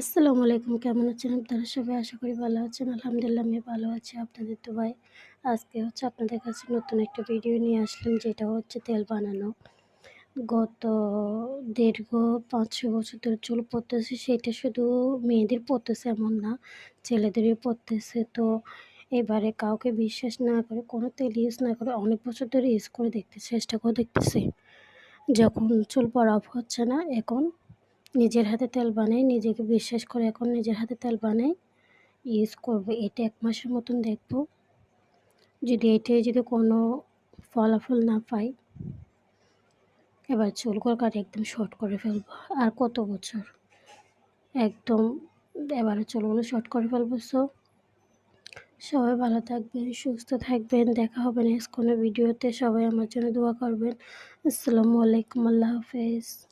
আসসালামু আলাইকুম, কেমন আছেন আপনারা সবাই? আশা করি ভালো আছেন। আলহামদুলিল্লাহ, আমি ভালো আছি। আপনাদের তো ভাই, আজকে হচ্ছে আপনাদের কাছে নতুন একটা ভিডিও নিয়ে আসলাম, যেটা হচ্ছে তেল বানানো। গত দীর্ঘ পাঁচ ছ বছর ধরে চুল পড়তেছে সেটা শুধু মেয়েদের পড়তেছে এমন না ছেলেদেরই পড়তেছে তো এবারে কাউকে বিশ্বাস না করে, কোনো তেল ইউজ না করে অনেক বছর ধরে ইউজ করে দেখতে, চেষ্টা করে দেখতেছে। যখন চুল পড়া হচ্ছে না, এখন নিজের হাতে তেল বানাই, নিজেকে বিশ্বাস করে এখন নিজের হাতে তেল বানাই। ইউজ করব, এটা এক মাসের মতন দেখব। যদি এটাই যদি কোনো ফলাফল না পাই, এবার চুলগুলো কাটে একদম শর্ট করে ফেলব। আর কত বছর? একদম এবারে চুলগুলো শর্ট করে ফেলব। সো সবাই ভালো থাকবেন, সুস্থ থাকবেন। দেখা হবে নেক্সট কোনো ভিডিওতে সবাই আমার জন্য দোয়া করবেন। আসসালামু আলাইকুম, আল্লাহ হাফেজ।